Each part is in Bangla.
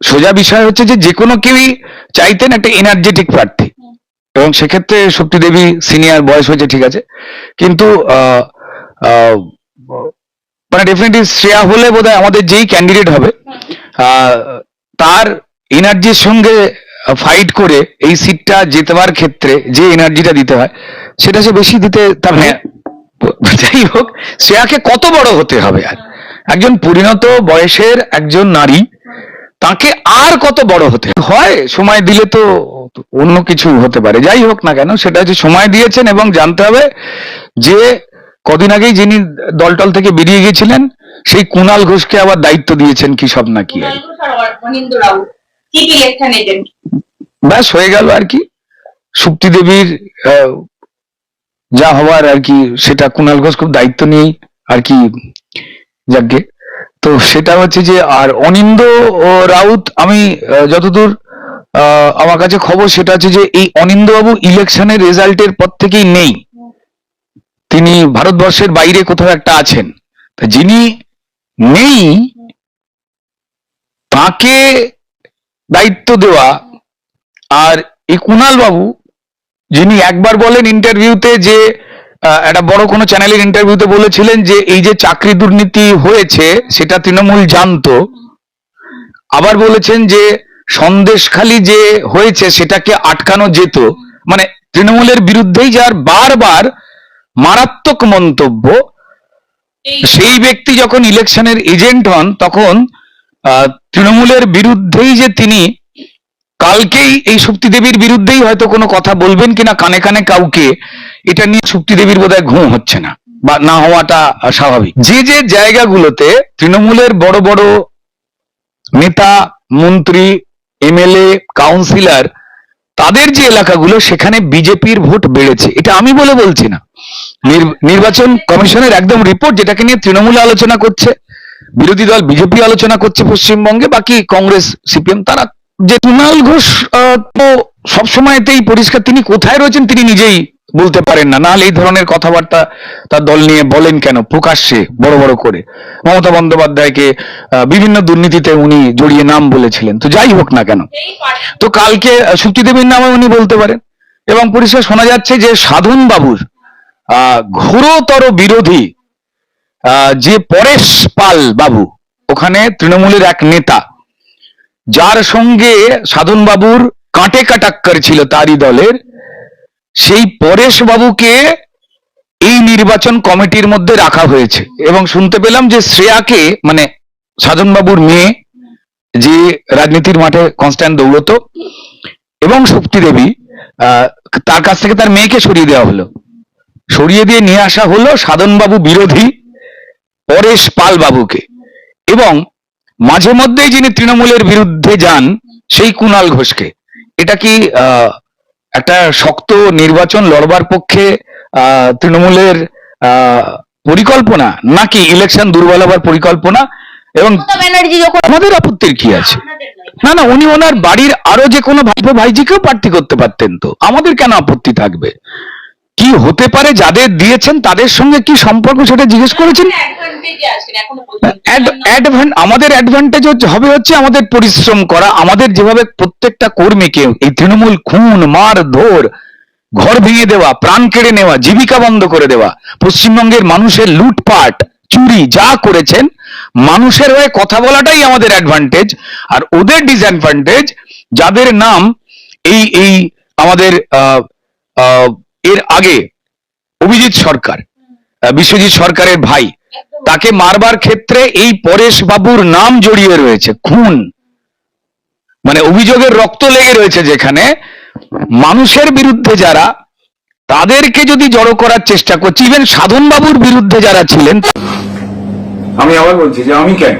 সোজা বিষয় হচ্ছে যে যে কোনো কেউই চাইতেন একটা এনার্জেটিক প্রার্থী। এবং সেক্ষেত্রে শক্তি দেবী সিনিয়র বয়স হয়েছে ঠিক আছে। কিন্তু মানে ডেফিনেটলি শ্রেয়া হলে বোধহয় আমাদের যেই ক্যান্ডিডেট হবে তার এনার্জির সঙ্গে ফাইট করে এই সিটটা জেতবার ক্ষেত্রে যে এনার্জিটা দিতে হয় সেটা সে বেশি দিতে তার মানে যাই হোক শ্রেয়াকে কত বড় হতে হবে আর? একজন পরিণত বয়সের একজন নারী তাকে আর কত বড় হতে হয় সময় দিলে তো অন্য কিছু হতে পারে। যাই হোক না কেন সেটা হচ্ছে সময় দিয়েছেন এবং জানতে হবে যে কদিন আগেই যিনি দলটল থেকে বেরিয়ে গেছিলেন সেই কুণাল ঘোষকে আবার দায়িত্ব দিয়েছেন কি সব নাকি আর? ব্যাস হয়ে গেল আর কি। সুপ্তি দেবীর যা হওয়ার আর কি সেটা কুণাল ঘোষ খুব দায়িত্ব নিয়েই আর কি যাকে তো সেটা হচ্ছে যে, আর অনিন্দ রাউত, আমি যতদূর আমার কাছে খবর সেটা হচ্ছে যে, এই অনিন্দবাবু ইলেকশনের রেজাল্টের পর থেকেই নেই। তিনি ভারতবর্ষের বাইরে কোথাও একটা আছেন। যিনি নেই, তাকে দায়িত্ব দেওয়া, আর এই কুণাল বাবু যিনি একবার বলেন ইন্টারভিউতে যে একটা বড় কোনো চ্যানেলের ইন্টারভিউতে বলেছিলেন যে এই যে চাকরি দুর্নীতি হয়েছে সেটা তৃণমূল জানতো। আবার বলেছেন যে সন্দেশখালি যে হয়েছে সেটাকে আটকানো যেত। মানে তৃণমূলের বিরুদ্ধেই যার বারবার মারাত্মক মন্তব্য সেই ব্যক্তি যখন ইলেকশনের এজেন্ট হন তখন আহ, তৃণমূলের বিরুদ্ধেই যে তিনি কালকেই এই শক্তি দেবীর বিরুদ্ধেই হয়তো কোনো কথা বলবেন কিনা কানে কানে কাউকে, এটা নিয়ে শক্তি দেবীর বোধহয় ঘুম হচ্ছে না বা না হওয়াটা স্বাভাবিক। যে যে জায়গাগুলোতে তৃণমূলের বড় বড় নেতা, মন্ত্রী, এমএলএ, কাউন্সিলর, তাদের যে এলাকাগুলো, সেখানে বিজেপির ভোট বেড়েছে। এটা আমি বলে বলছি না। নির- নির্বাচন কমিশনের একদম রিপোর্ট যেটাকে নিয়ে তৃণমূল আলোচনা করছে, বিরোধী দল বিজেপি আলোচনা করছে পশ্চিমবঙ্গে, বাকি কংগ্রেস, সিপিএম, তারা যে কুণাল ঘোষ তো সবসময়তেই পরিষ্কার তিনি কোথায় রয়েছেন তিনি নিজেই বলতে পারেন না। নাহলে এই ধরনের কথাবার্তা তার দল নিয়ে বলেন কেন? প্রকাশ্যে বড় বড় করে। মমতা বন্দ্যোপাধ্যায়কে বিভিন্ন দুর্নীতিতে উনি জড়িয়ে নাম বলেছিলেন। তো যাই হোক না কেন। তো কালকে সুক্তি দেবীর নামে উনি বলতে পারেন। এবং পরিষ্কার শোনা যাচ্ছে যে সাধন বাবুর আহ, ঘোরতর বিরোধী আহ, যে পরেশ পাল বাবু ওখানে তৃণমূলের এক নেতা যার সঙ্গে সাধন বাবুর কাঁটে কাটাক্কর ছিল তারই দলের, সেই পরেশ বাবুকে এই নির্বাচন কমিটির মধ্যে রাখা হয়েছে। এবং শুনতে পেলাম যে শ্রেয়াকে মানে সাধন বাবুর মেয়ে, যে রাজনীতির মাঠে কনস্ট্যান্ট দৌড়ত, এবং শক্তি দেবী তার কাছ থেকে তার মেয়েকে সরিয়ে দেওয়া হলো। সরিয়ে দিয়ে নিয়ে আসা হলো সাধনবাবু বিরোধী পরেশ পাল বাবুকে এবং মাঝে মধ্যেই যিনি তৃণমূলের বিরুদ্ধে যান সেই কুণাল ঘোষকে। এটা কি একটা শক্ত নির্বাচন লড়বার পক্ষে তৃণমূলের আহ, পরিকল্পনা নাকি ইলেকশন দুর্বল হবার পরিকল্পনা? এবং আমাদের আপত্তির কি আছে? না না উনি ওনার বাড়ির আরও যে কোনো ভাইপো ভাইজিকেও প্রার্থী করতে পারতেন তো। আমাদের কেন আপত্তি থাকবে? কি হতে পারে যাদের দিয়েছেন তাদের সঙ্গে কি সম্পর্ক সেটা জিজ্ঞেস করেছেন? আমাদের অ্যাডভান্টেজ হচ্ছে হবে হচ্ছে আমাদের পরিশ্রম করা আমাদের যেভাবে প্রত্যেকটা কর্মীকে এই তৃণমূল খুন মার ধর ঘর ভেঙে দেওয়া প্রাণ কেড়ে নেওয়া জীবিকা বন্ধ করে দেওয়া পশ্চিমবঙ্গের মানুষের লুটপাট চুরি যা করেছেন মানুষের হয়ে কথা বলাটাই আমাদের অ্যাডভান্টেজ আর ওদের ডিসঅ্যাডভান্টেজ যাদের নাম এই এই আমাদের আহ, আহ, এর আগে অভিজিৎ সরকার বিশ্বজিৎ সরকারের ভাই তাকে মারবার ক্ষেত্রে এই পরেশ বাবুর নাম জড়িয়ে রয়েছে খুন। মানে অভিযোগের রক্ত লেগে রয়েছে যেখানে মানুষের বিরুদ্ধে যারা তাদেরকে যদি জড়ো করার চেষ্টা করছে ইভেন সাধন বাবুর বিরুদ্ধে যারা ছিলেন আমি আবার বলছি যে আমি কেন?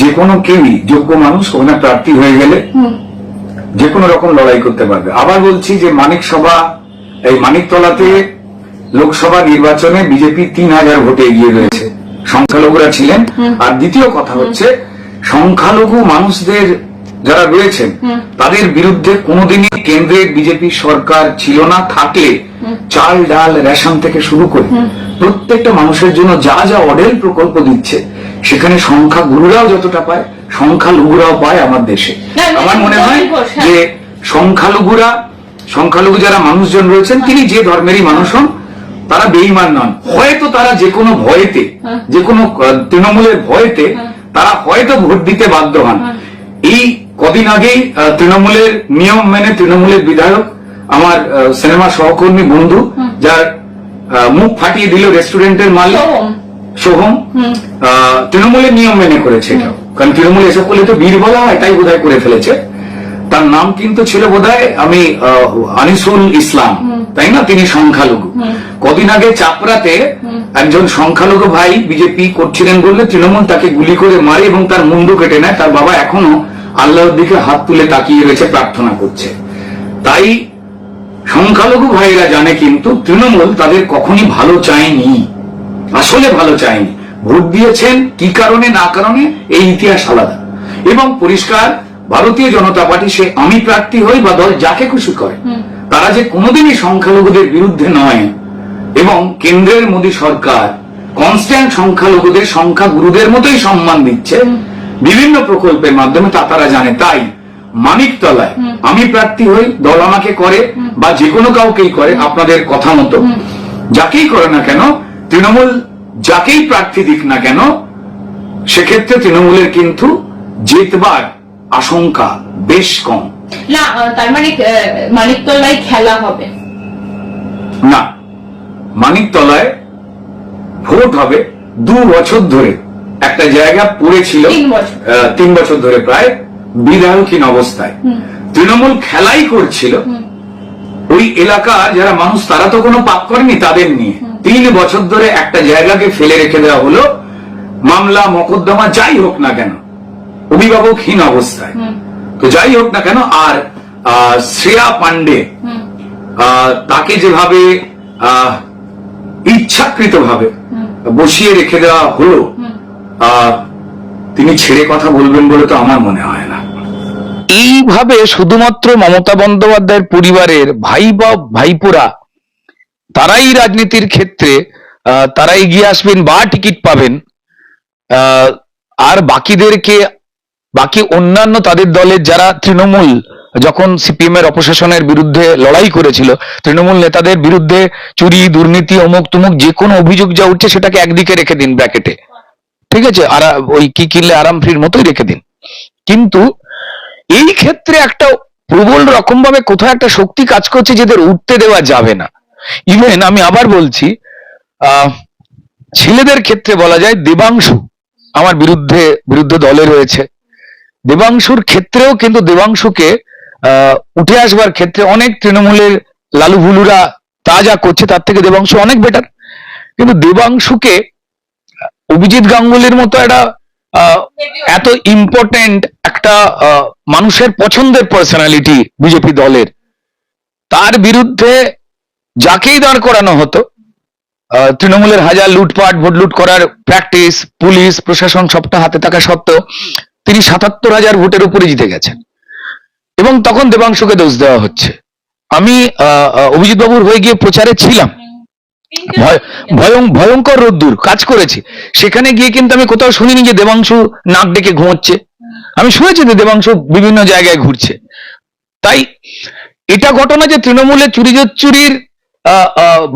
যে কোনো কেউই যোগ্য মানুষ ওখানে প্রার্থী হয়ে গেলে যে কোনো রকম লড়াই করতে পারবে। আবার বলছি যে মানিক সভা এই মানিকতলাতে লোকসভা নির্বাচনে বিজেপি তিন হাজার ভোটে এগিয়ে রয়েছে। সংখ্যালঘুরা ছিলেন। আর দ্বিতীয় কথা হচ্ছে সংখ্যালঘু মানুষদের যারা রয়েছেন তাদের বিরুদ্ধে কোনোদিনই কেন্দ্রের বিজেপি সরকার ছিল না। থাকলে চাল ডাল রেশন থেকে শুরু করে প্রত্যেকটা মানুষের জন্য যা যা অডেল প্রকল্প দিচ্ছে সেখানে সংখ্যা গুরুরাও যতটা পায় সংখ্যালঘুরাও পায় আমার দেশে। না, আমার মনে হয় হ্যাঁ। যে সংখ্যালঘুরা সংখ্যালঘু যারা মানুষজন রয়েছেন তিনি যে ধর্মেরই মানুষ হন তারা বেইমান নন। হয়তো তারা যে কোনো ভয়েতে হ্যাঁ। যে কোনো তৃণমূলের ভয়েতে তারা হয়তো ভোট দিতে বাধ্য হন। হ্যাঁ। এই কদিন আগেই তৃণমূলের নিয়ম মেনে তৃণমূলের বিধায়ক আমার সিনেমা সহকর্মী বন্ধু যার মুখ ফাটিয়ে দিল রেস্টুরেন্টের মালিক সোহম। তৃণমূলের নিয়ম মেনে করেছে এটা কারণ তৃণমূল এসব করলে তো বীর বলা হয় তাই বোধহয় করে ফেলেছে। তার নাম কিন্তু ছিল বোধহয় আমি আনিসুল ইসলাম। তাই না? তিনি সংখ্যালঘু। কদিন আগে চাপড়াতে একজন সংখ্যালঘু ভাই বিজেপি করছিলেন বললে তৃণমূল তাকে গুলি করে মারে এবং তার মুন্ডু কেটে নেয়। তার বাবা এখনও আল্লাহর দিকে হাত তুলে তাকিয়ে রয়েছে প্রার্থনা করছে। তাই সংখ্যালঘু ভাইরা জানে কিন্তু তৃণমূল তাদের কখনই ভালো চায়নি। আসলে ভালো চায়নি। ভোট দিয়েছেন কি কারণে না কারণে এই ইতিহাস আলাদা। এবং পরিষ্কার ভারতীয় জনতা পার্টি সে আমি প্রার্থী হই বা দল যাকে খুশি করে। তারা যে কোনোদিনই সংখ্যালঘুদের বিরুদ্ধে নয় এবং কেন্দ্রের মোদী সরকার কনস্ট্যান্ট সংখ্যালঘুদের সংখ্যা গুরুদের মতোই সম্মান দিচ্ছে। বিভিন্ন প্রকল্পের মাধ্যমে তা তারা জানে। তাই মানিকতলায় আমি প্রার্থী হই দল আমাকে করে বা যে কোনো কাউকেই করে আপনাদের কথা মতো। যাকেই করে না কেন তৃণমূল যাকেই প্রার্থী দিক না কেন সেক্ষেত্রে তৃণমূলের কিন্তু জিতবার আশঙ্কা বেশ কম। না তার মানে মানিকতলায় খেলা হবে। না মানিকতলায় ভোট হবে দু বছর ধরে। একটা জায়গা পড়েছিল। তিন বছর। ধরে প্রায় বিধায়কহীন অবস্থায়। তৃণমূল খেলাই করছিল। ওই এলাকার যারা মানুষ তারা তো কোনো পাপ করেনি তাদের নিয়ে। তিন বছর ধরে একটা জায়গাকে ফেলে রেখে দেওয়া হলো। মামলা মকদ্দমা যাই হোক না কেন। অভিভাবকহীন অবস্থায়। তো যাই হোক না কেন আর আহ, শ্রেয়া পান্ডে আহ, তাকে যেভাবে আহ, ইচ্ছাকৃতভাবে বসিয়ে রেখে দেওয়া হলো তিনি ছেড়ে কথা বলবেন বলে তো আমার মনে হয় না। এইভাবে শুধুমাত্র মমতা বন্দ্যোপাধ্যায়ের পরিবারের ভাই বা ভাইপোরা তারাই রাজনীতির ক্ষেত্রে আহ, তারা এগিয়ে আসবেন বা টিকিট পাবেন আহ, আর বাকিদেরকে বাকি অন্যান্য তাদের দলের যারা তৃণমূল, যখন সিপিএম এর অপশাসনের বিরুদ্ধে লড়াই করেছিল, তৃণমূল নেতাদের বিরুদ্ধে চুরি, দুর্নীতি, অমুক তুমুক যে কোনো অভিযোগ যা উঠছে সেটাকে একদিকে রেখে দিন ব্র্যাকেটে ঠিক আছে? আর ওই কি কিনলে আরাম ফ্রির মতোই রেখে দিন। কিন্তু এই ক্ষেত্রে একটা প্রবল রকম ভাবে কোথাও একটা শক্তি কাজ করছে যেদের উঠতে দেওয়া যাবে না। ইভেন আমি আবার বলছি ছেলেদের ক্ষেত্রে বলা যায় দেবাংশু আমার বিরুদ্ধে বিরুদ্ধে দলে রয়েছে। দেবাংশুর ক্ষেত্রেও কিন্তু দেবাংশুকে উঠে আসবার ক্ষেত্রে অনেক তৃণমূলের লালু ভুলুরা তা যা করছে তার থেকে দেবাংশু অনেক বেটার কিন্তু দেবাংশুকে অভিজিৎ গাঙ্গুলির মতো একটা এত ইম্পর্টেন্ট একটা মানুষের পছন্দের পার্সোনালিটি বিজেপি দলের, তার বিরুদ্ধে যাকেই দাঁড় করানো হতো তৃণমূলের হাজার লুটপাট ভোট লুট করার প্র্যাকটিস পুলিশ, প্রশাসন সবটা হাতে থাকা সত্ত্বেও তিনি সাতাত্তর হাজার ভোটের উপরে জিতে গেছেন। এবং তখন দেবাংশুকে দোষ দেওয়া হচ্ছে। আমি অভিজিৎ বাবুর হয়ে গিয়ে প্রচারে ছিলাম। ভয়, ভয়ং, ভয়ঙ্কর রোদ্দুর কাজ করেছি। সেখানে গিয়ে কিন্তু আমি কোথাও শুনিনি যে দেবাংশু নাক ডেকে ঘুমোচ্ছে। আমি শুনেছি যে দেবাংশু বিভিন্ন জায়গায় ঘুরছে। তাই এটা ঘটনা যে তৃণমূলে চুরি চুরির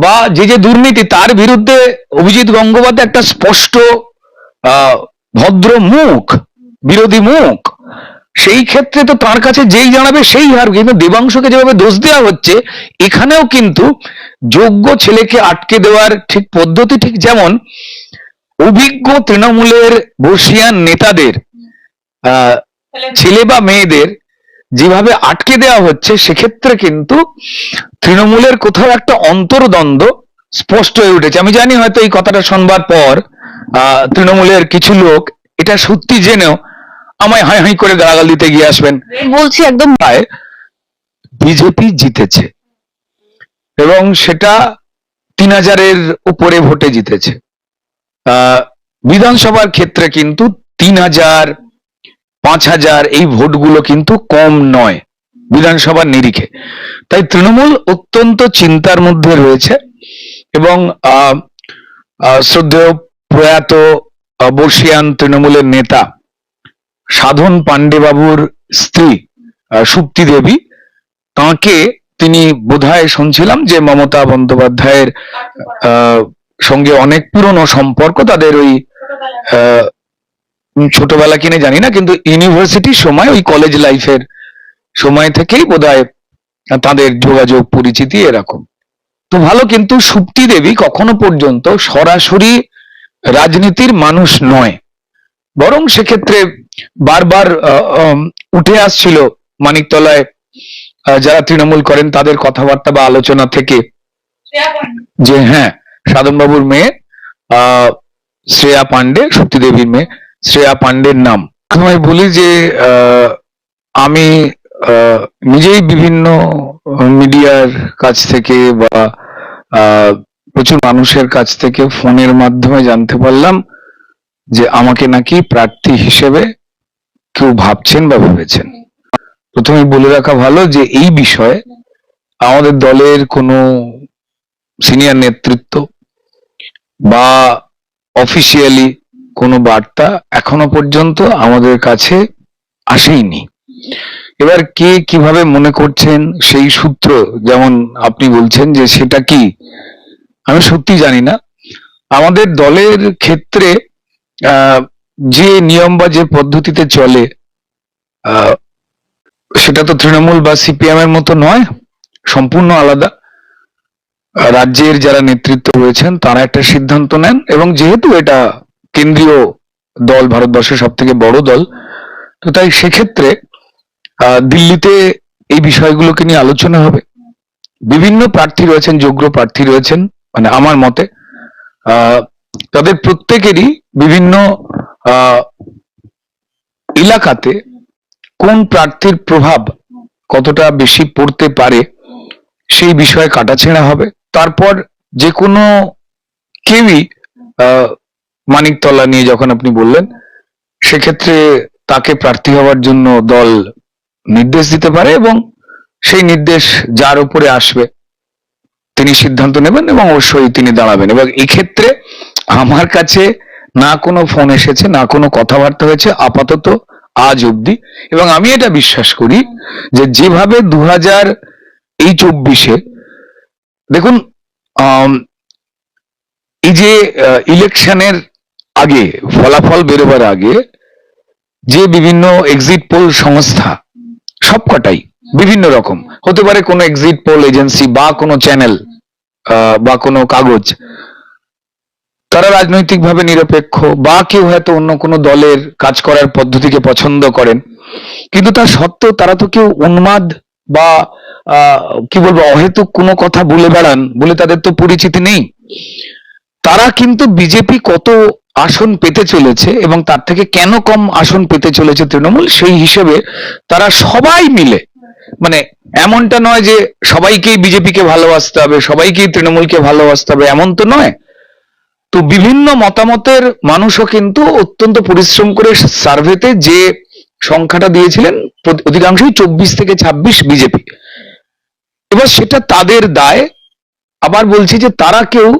বা যে যে দুর্নীতি, তার বিরুদ্ধে অভিজিৎ গঙ্গোপাধ্যায় একটা স্পষ্ট ভদ্র মুখ বিরোধী মুখ। সেই ক্ষেত্রে তো তার কাছে যেই জানাবে সেই হার কিন্তু দেবাংশকে যেভাবে দোষ দেওয়া হচ্ছে এখানেও কিন্তু যোগ্য ছেলেকে আটকে দেওয়ার ঠিক পদ্ধতি ঠিক যেমন অভিজ্ঞ তৃণমূলের বর্ষিয়ান নেতাদের ছেলে বা মেয়েদের যেভাবে আটকে দেওয়া হচ্ছে সেক্ষেত্রে কিন্তু তৃণমূলের কোথাও একটা অন্তর্দ্বন্দ্ব স্পষ্ট হয়ে উঠেছে। আমি জানি হয়তো এই কথাটা শোনবার পর আহ, তৃণমূলের কিছু লোক এটা সত্যি জেনেও আমায় হাই হাই করে গালাগাল দিতে গিয়ে আসবেন। বলছি একদম বিজেপি জিতেছে। এবং সেটা তিন হাজারের উপরে ভোটে জিতেছে। বিধানসভার ক্ষেত্রে কিন্তু তিন হাজার পাঁচ হাজার এই ভোটগুলো কিন্তু কম নয় বিধানসভার নিরিখে। তাই তৃণমূল অত্যন্ত চিন্তার মধ্যে রয়েছে এবং আহ, আহ, শ্রদ্ধেয় প্রয়াত বর্ষিয়ান তৃণমূলের নেতা সাধন পাণ্ডে বাবুর স্ত্রী সুপ্তি দেবী। তাকে তিনি বোধহয় শুনছিলাম যে মমতা বন্দ্যোপাধ্যায়ের সঙ্গে অনেক পুরনো সম্পর্ক। তাদের ওই ছোটবেলা কিনে জানি না, কিন্তু ইউনিভার্সিটির সময়, ওই কলেজ লাইফের সময় থেকেই বোধহয় তাদের যোগাযোগ পরিচিতি এরকম। তো ভালো, কিন্তু সুপ্তি দেবী কখনো পর্যন্ত সরাসরি রাজনীতির মানুষ নয়। বরং সেক্ষেত্রে বারবার উঠে আসছিল মানিকতলায় যারা তৃণমূল করেন তাদের কথাবার্তা বা আলোচনা থেকে যে হ্যাঁ সাধনবাবুর মেয়ে আহ শ্রেয়া পান্ডে সত্যি দেবীর মেয়ে শ্রেয়া পান্ডের নাম। আমি বলি যে আহ, আমি আহ, নিজেই বিভিন্ন মিডিয়ার কাছ থেকে বা আহ, প্রচুর মানুষের কাছ থেকে ফোনের মাধ্যমে জানতে পারলাম। যে আমাকে নাকি প্রার্থী হিসেবে কেউ ভাবছেন বা ভেবেছেন। প্রথমে বলে রাখা ভালো যে এই বিষয়ে আমাদের দলের কোনো সিনিয়র নেতৃত্ব বা অফিসিয়ালি কোনো বার্তা এখনও পর্যন্ত আমাদের কাছে আসেইনি। এবার কে কীভাবে মনে করছেন সেই সূত্র যেমন আপনি বলছেন যে সেটা কি? আমি সত্যি জানি না। আমাদের দলের ক্ষেত্রে যে নিয়ম বা যে পদ্ধতিতে চলে সেটা তো তৃণমূল বা সিপিএম এর মতো নয়, সম্পূর্ণ আলাদা। রাজ্যের যারা নেতৃত্ব রয়েছেন, তারা একটা সিদ্ধান্ত নেন এবং যেহেতু এটা কেন্দ্রীয় দল, ভারতবর্ষের সব থেকে বড় দল, তো তাই সেক্ষেত্রে দিল্লিতে এই বিষয়গুলোকে নিয়ে আলোচনা হবে। বিভিন্ন প্রার্থী রয়েছেন, যোগ্য প্রার্থী রয়েছেন মানে আমার মতে তাদের প্রত্যেকেরই বিভিন্ন এলাকাতে কোন প্রার্থীর প্রভাব কতটা বেশি পড়তে পারে সেই বিষয়ে কাটাছেঁড়া হবে। তারপর যে কোনো কেউই মানিকতলা নিয়ে যখন আপনি বললেন, সেক্ষেত্রে তাকে প্রার্থী হওয়ার জন্য দল নির্দেশ দিতে পারে এবং সেই নির্দেশ যার উপরে আসবে তিনি সিদ্ধান্ত নেবেন এবং অবশ্যই তিনি দাঁড়াবেন। এবং এক্ষেত্রে আমার কাছে না কোনো ফোন এসেছে, না কোনো কথাবার্তা হয়েছে, আপাতত আজ অবধি। এবং আমি এটা বিশ্বাস করি যে যেভাবে দু হাজার এই চব্বিশে, দেখুন এই যে ইলেকশনের আগে, ফলাফল বেরোবার আগে, যে বিভিন্ন এক্সিট পোল সংস্থা সবকটাই বিভিন্ন রকম। হতে পারে কোনো এক্সিট পোল এজেন্সি বা কোনো চ্যানেল বা কোনো কাগজ তারা রাজনৈতিকভাবে নিরপেক্ষ, বা কেউ হয়তো অন্য কোনো দলের কাজ করার পদ্ধতিকে পছন্দ করেন। কিন্তু তা সত্ত্বেও তারা তো কেউ উন্মাদ বা কি বলব, অহেতুক কোনো কথা বলে বেড়ান বলে তাদের তো পরিচিতি নেই। তারা কিন্তু বিজেপি কত আসন পেতে চলেছে এবং তার থেকে কেন কম আসন পেতে চলেছে তৃণমূল, সেই হিসেবে তারা সবাই মিলে মানে এমনটা নয় যে সবাইকেই বিজেপিকে ভালোবাসতে হবে, সবাইকেই তৃণমূলকে ভালোবাসতে হবে, এমন তো নয়। তো বিভিন্ন মতামতের মানুষও কিন্তু অত্যন্ত পরিশ্রম করে সার্ভেতে যে সংখ্যাটা দিয়েছিলেন অধিকাংশই চব্বিশ থেকে ছাব্বিশ বিজেপি। এবার সেটা তাদের দায়। আবার বলছি যে তারা কেউ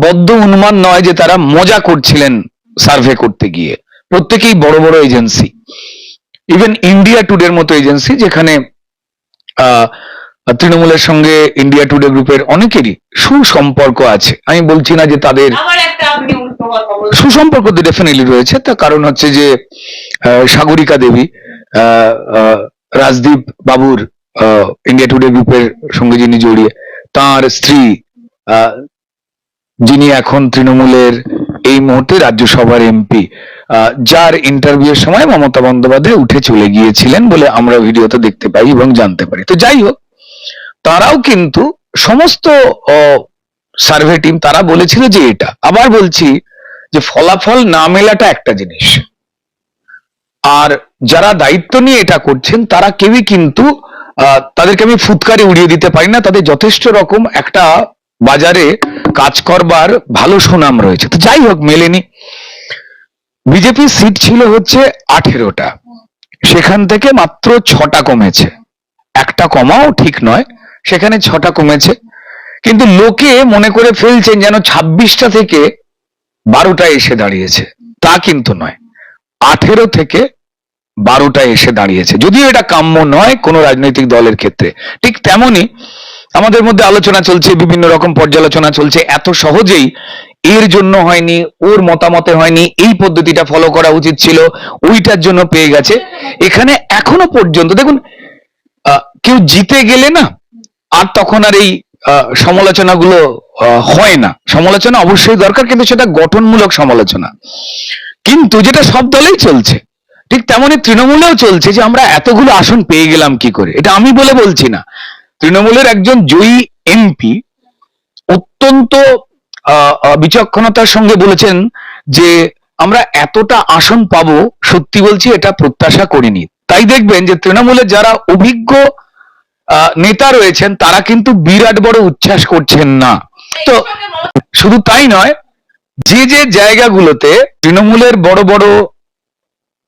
বদ্ধ অনুমান নয় যে তারা মজা করছিলেন সার্ভে করতে গিয়ে। প্রত্যেকেই বড় বড় এজেন্সি ইভেন ইন্ডিয়া টুডের মতো এজেন্সি যেখানে তৃণমূলের সঙ্গে ইন্ডিয়া টুডে গ্রুপের অনেকেরই সুসম্পর্ক আছে। আমি বলছি না যে তাদের সুসম্পর্ক তো ডেফিনেটলি রয়েছে তার কারণ হচ্ছে যে সাগরিকা দেবী রাজদীপ বাবুর ইন্ডিয়া টুডে গ্রুপের সঙ্গে যিনি জড়িয়ে তার স্ত্রী আহ, যিনি এখন তৃণমূলের এই মুহূর্তে রাজ্যসভার এমপি যার ইন্টারভিউয়ের সময় মমতা বন্দ্যোপাধ্যায় উঠে চলে গিয়েছিলেন বলে আমরা ভিডিওতে দেখতে পাই এবং জানতে পারি। তো যাই হোক তারাও কিন্তু সমস্ত সার্ভে টিম তারা বলেছিল যে এটা। আবার বলছি যে ফলাফল না মেলাটা একটা জিনিস। আর যারা দায়িত্ব নিয়ে এটা করছেন, তারা কেউই কিন্তু তাদেরকে আমি ফুৎকারে উড়িয়ে দিতে পারি না। তাদের যথেষ্ট রকম একটা বাজারে কাজ করবার ভালো সুনাম রয়েছে। তো যাই হোক, মেলেনি। বিজেপি সিট ছিল হচ্ছে আঠেরোটা। সেখান থেকে মাত্র ছটা কমেছে। একটা কমাও ঠিক নয়। সেখানে ছটা কমেছে। কিন্তু লোকে মনে করে ফেলছেন যেন ছাব্বিশটা থেকে বারোটা এসে দাঁড়িয়েছে। তা কিন্তু নয়। আঠেরো থেকে বারোটায় এসে দাঁড়িয়েছে। যদিও এটা কাম্য নয় কোনো রাজনৈতিক দলের ক্ষেত্রে। ঠিক তেমনি আমাদের মধ্যে আলোচনা চলছে, বিভিন্ন রকম পর্যালোচনা চলছে। এত সহজেই এর জন্য হয়নি, ওর মতামতে হয়নি, এই পদ্ধতিটা ফলো করা উচিত ছিল, ওইটার জন্য পেয়ে গেছে। এখানে এখনও পর্যন্ত, দেখুন কেউ জিতে গেলে না আর তখন আর এই সমালোচনাগুলো হয় না। সমালোচনা অবশ্যই দরকার, কিন্তু সেটা গঠনমূলক সমালোচনা। কিন্তু যেটা সব দলেই চলছে, ঠিক তেমনি তৃণমূলেও চলছে যে আমরা এতগুলো আসন পেয়ে গেলাম কি করে? এটা আমি বলে বলছি না। তৃণমূলের একজন জয়ী এমপি অত্যন্ত বিচক্ষণতার সঙ্গে বলেছেন যে আমরা এতটা আসন পাবো, সত্যি বলছি এটা প্রত্যাশা করিনি। তাই দেখবেন যে তৃণমূলের যারা অভিজ্ঞ নেতা রয়েছেন, তারা কিন্তু বিরাট বড় উচ্ছ্বাস করছেন না। তো শুধু তাই নয়, যে যে জায়গাগুলোতে তৃণমূলের বড় বড়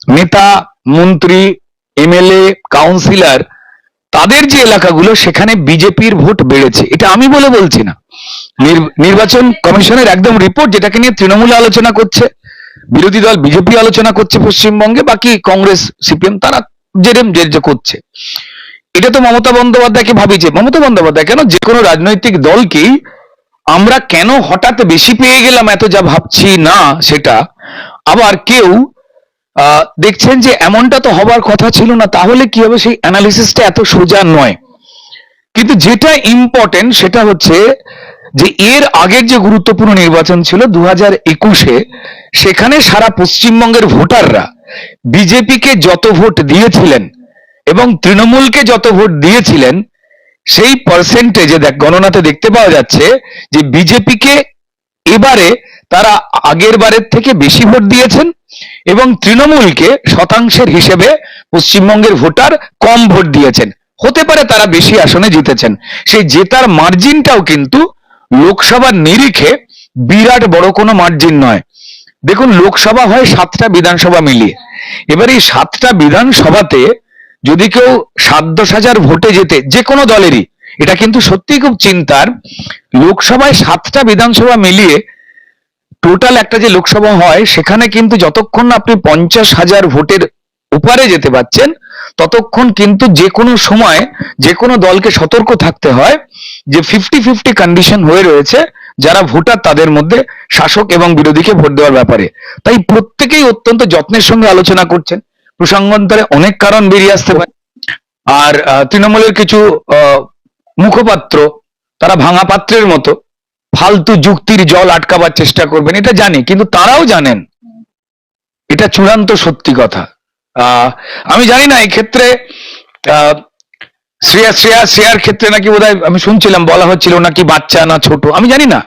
নেতা, মন্ত্রী, এমএলএ, কাউন্সিলর, তাদের যে এলাকাগুলো, সেখানে বিজেপির ভোট বেড়েছে। এটা আমি বলে বলছি না। নির- নির্বাচন কমিশনের একদম রিপোর্ট যেটাকে নিয়ে তৃণমূল আলোচনা করছে, বিরোধী দল বিজেপি আলোচনা করছে পশ্চিমবঙ্গে, বাকি কংগ্রেস, সিপিএম, তারা জেরেম যে যে করছে। এটা তো মমতা বন্দ্যোপাধ্যায়কে ভাবিছে মমতা বন্দ্যোপাধ্যায়, কেন যে কোনো রাজনৈতিক দলকেই আমরা কেন হঠাৎ বেশি পেয়ে গেলাম এত যা ভাবছি না সেটা? আবার কেউ দেখছেন যে এমনটা তো হবার কথা ছিল না, তাহলে কি হবে? সেই অ্যানালিসিসটা এত সোজা নয়। কিন্তু যেটা ইম্পর্টেন্ট সেটা হচ্ছে যে এর আগের যে গুরুত্বপূর্ণ নির্বাচন ছিল দু হাজার একুশে, সেখানে সারা পশ্চিমবঙ্গের ভোটাররা বিজেপিকে যত ভোট দিয়েছিলেন এবং তৃণমূলকে যত ভোট দিয়েছিলেন, সেই পার্সেন্টেজে দেখ, গণনাতে দেখতে পাওয়া যাচ্ছে যে বিজেপিকে এবারে তারা আগের বারের থেকে বেশি ভোট দিয়েছেন এবং তৃণমূলকে শতাংশের হিসেবে পশ্চিমবঙ্গের ভোটার কম ভোট দিয়েছেন। হতে পারে তারা বেশি আসনে জিতেছেন। সেই জেতার মার্জিনটাও কিন্তু লোকসভার নিরিখে বিরাট বড় কোনো মার্জিন নয়। দেখুন, লোকসভা হয় সাতটা বিধানসভা মিলিয়ে। এবার এই সাতটা বিধানসভাতে যদি কেউ সাত দশ হাজার ভোটে যেতে যে কোনো দলেরই, এটা কিন্তু সত্যিই খুব চিন্তার। লোকসভায় সাতটা বিধানসভা মিলিয়ে টোটাল একটা যে লোকসভা হয়, সেখানে কিন্তু যতক্ষণ আপনি পঞ্চাশ হাজার ভোটের উপরে যেতে পাচ্ছেন, ততক্ষণ কিন্তু যে কোনো সময় যে কোনো দলকে সতর্ক থাকতে হয় যে ফিফটি ফিফটি কন্ডিশন হয়ে রয়েছে যারা ভোটার তাদের মধ্যে শাসক এবং বিরোধীকে ভোট দেওয়ার ব্যাপারে। তাই প্রত্যেকেই অত্যন্ত যত্নের সঙ্গে আলোচনা করছেন। প্রসঙ্গান্তরে অনেক কারণ বেরিয়ে আসতে পারে। আর তৃণমূলের কিছু মুখপাত্র, তারা ভাঙা পাত্রের মতো ফালতু যুক্তির জল আটকাবার চেষ্টা করবেন, এটা জানি, কিন্তু তারাও জানেন। এটা চূড়ান্ত সত্যি কথা। আমি জানি না, এই ক্ষেত্রে শ্রেয়া শ্রেয়া, শ্রেয়ার ক্ষেত্রে নাকি বোধহয়, আমি শুনছিলাম বলা হচ্ছিল নাকি বাচ্চা না ছোট, আমি জানি না।